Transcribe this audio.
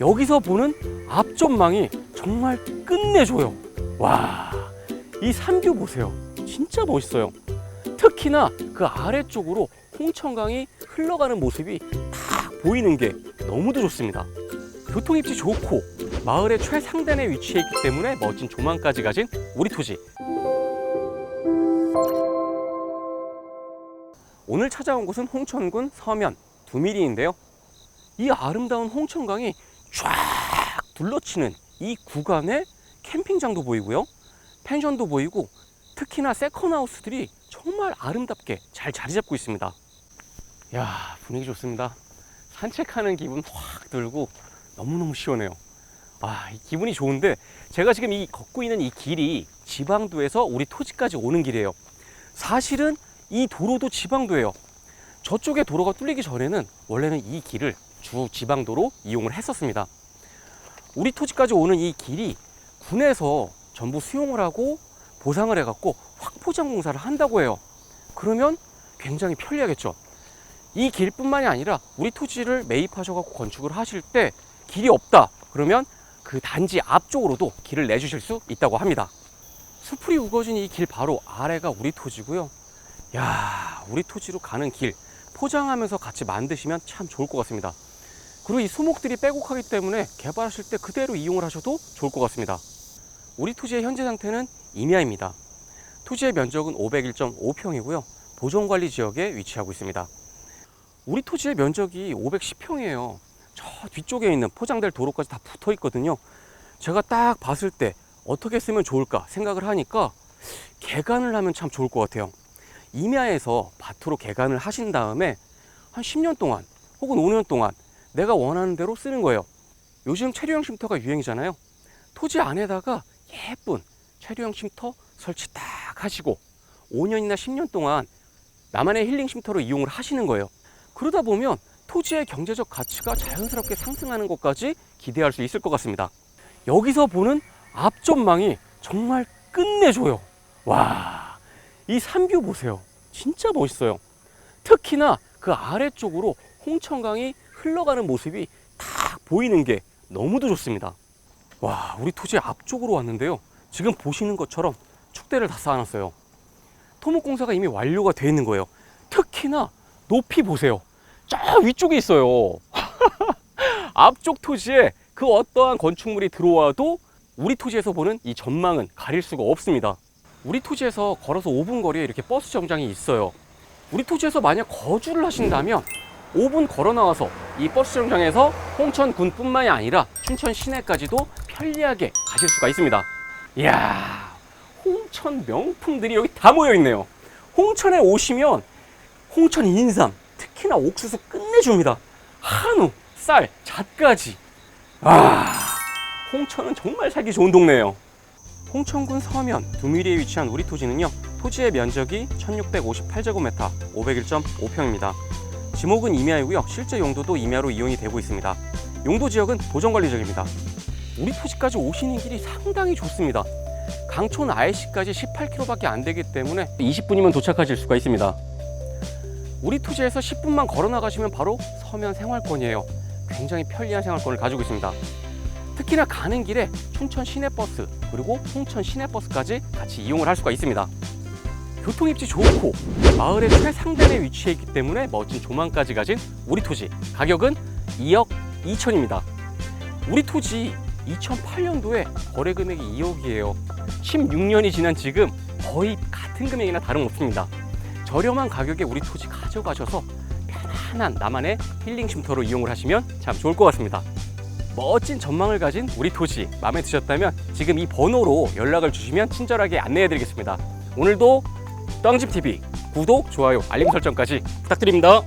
여기서 보는 앞전망이 정말 끝내줘요. 와, 이 산뷰 보세요. 진짜 멋있어요. 특히나 그 아래쪽으로 홍천강이 흘러가는 모습이 딱 보이는 게 너무도 좋습니다. 교통 입지 좋고 마을의 최상단에 위치해 있기 때문에 멋진 조망까지 가진 우리 토지. 오늘 찾아온 곳은 홍천군 서면 두미리인데요. 이 아름다운 홍천강이 쫙 둘러치는 이 구간에 캠핑장도 보이고요. 펜션도 보이고 특히나 세컨하우스들이 정말 아름답게 잘 자리 잡고 있습니다. 야 분위기 좋습니다. 산책하는 기분 확 들고 너무너무 시원해요. 아, 이 기분이 좋은데 제가 지금 이 걷고 있는 이 길이 지방도에서 우리 토지까지 오는 길이에요. 사실은 이 도로도 지방도예요. 저쪽에 도로가 뚫리기 전에는 원래는 이 길을 주 지방도로 이용을 했었습니다. 우리 토지까지 오는 이 길이 군에서 전부 수용을 하고 보상을 해갖고 확포장 공사를 한다고 해요. 그러면 굉장히 편리하겠죠. 이 길뿐만이 아니라 우리 토지를 매입하셔갖고 건축을 하실 때 길이 없다 그러면 그 단지 앞쪽으로도 길을 내주실 수 있다고 합니다. 수풀이 우거진 이 길 바로 아래가 우리 토지고요. 야, 우리 토지로 가는 길 포장하면서 같이 만드시면 참 좋을 것 같습니다. 그리고 이 수목들이 빼곡하기 때문에 개발하실 때 그대로 이용을 하셔도 좋을 것 같습니다. 우리 토지의 현재 상태는 임야입니다. 토지의 면적은 501.5평이고요. 보존관리 지역에 위치하고 있습니다. 우리 토지의 면적이 510평이에요. 저 뒤쪽에 있는 포장될 도로까지 다 붙어 있거든요. 제가 딱 봤을 때 어떻게 쓰면 좋을까 생각을 하니까 개간을 하면 참 좋을 것 같아요. 임야에서 밭으로 개간을 하신 다음에 한 10년 동안 혹은 5년 동안 내가 원하는 대로 쓰는 거예요. 요즘 체류형 쉼터가 유행이잖아요. 토지 안에다가 예쁜 체류형 쉼터 설치 딱 하시고 5년이나 10년 동안 나만의 힐링 쉼터로 이용을 하시는 거예요. 그러다 보면 토지의 경제적 가치가 자연스럽게 상승하는 것까지 기대할 수 있을 것 같습니다. 여기서 보는 앞전망이 정말 끝내줘요. 와, 이 산뷰 보세요. 진짜 멋있어요. 특히나 그 아래쪽으로 홍천강이 흘러가는 모습이 딱 보이는 게 너무도 좋습니다. 와, 우리 토지 앞쪽으로 왔는데요. 지금 보시는 것처럼 축대를 다 쌓아놨어요. 토목공사가 이미 완료가 되어 있는 거예요. 특히나 높이 보세요. 저 위쪽에 있어요. 앞쪽 토지에 그 어떠한 건축물이 들어와도 우리 토지에서 보는 이 전망은 가릴 수가 없습니다. 우리 토지에서 걸어서 5분 거리에 이렇게 버스 정장이 있어요. 우리 토지에서 만약 거주를 하신다면 5분 걸어 나와서 이 버스 정장에서 홍천군뿐만이 아니라 춘천 시내까지도 편리하게 가실 수가 있습니다. 이야, 홍천 명품들이 여기 다 모여 있네요. 홍천에 오시면 홍천 인삼, 특히나 옥수수 끝내줍니다. 한우, 쌀, 잣까지. 아, 홍천은 정말 살기 좋은 동네예요. 홍천군 서면 두미리에 위치한 우리 토지는요. 토지의 면적이 1658제곱미터, 501.5평입니다. 지목은 임야이고요. 실제 용도도 임야로 이용이 되고 있습니다. 용도 지역은 보전관리 지역입니다. 우리 토지까지 오시는 길이 상당히 좋습니다. 강촌 IC까지 18km밖에 안 되기 때문에 20분이면 도착하실 수가 있습니다. 우리 토지에서 10분만 걸어 나가시면 바로 서면 생활권이에요. 굉장히 편리한 생활권을 가지고 있습니다. 특히나 가는 길에 춘천 시내버스 그리고 홍천 시내버스까지 같이 이용을 할 수가 있습니다. 교통 입지 좋고 마을의 최상단에 위치해 있기 때문에 멋진 조망까지 가진 우리 토지 가격은 2억 2천입니다. 우리 토지 2008년도에 거래 금액이 2억이에요. 16년이 지난 지금 거의 같은 금액이나 다름없습니다. 저렴한 가격에 우리 토지 가져가셔서 편안한 나만의 힐링 쉼터로 이용을 하시면 참 좋을 것 같습니다. 멋진 전망을 가진 우리 토지 마음에 드셨다면 지금 이 번호로 연락을 주시면 친절하게 안내해 드리겠습니다. 오늘도 떡집TV 구독, 좋아요, 알림 설정까지 부탁드립니다.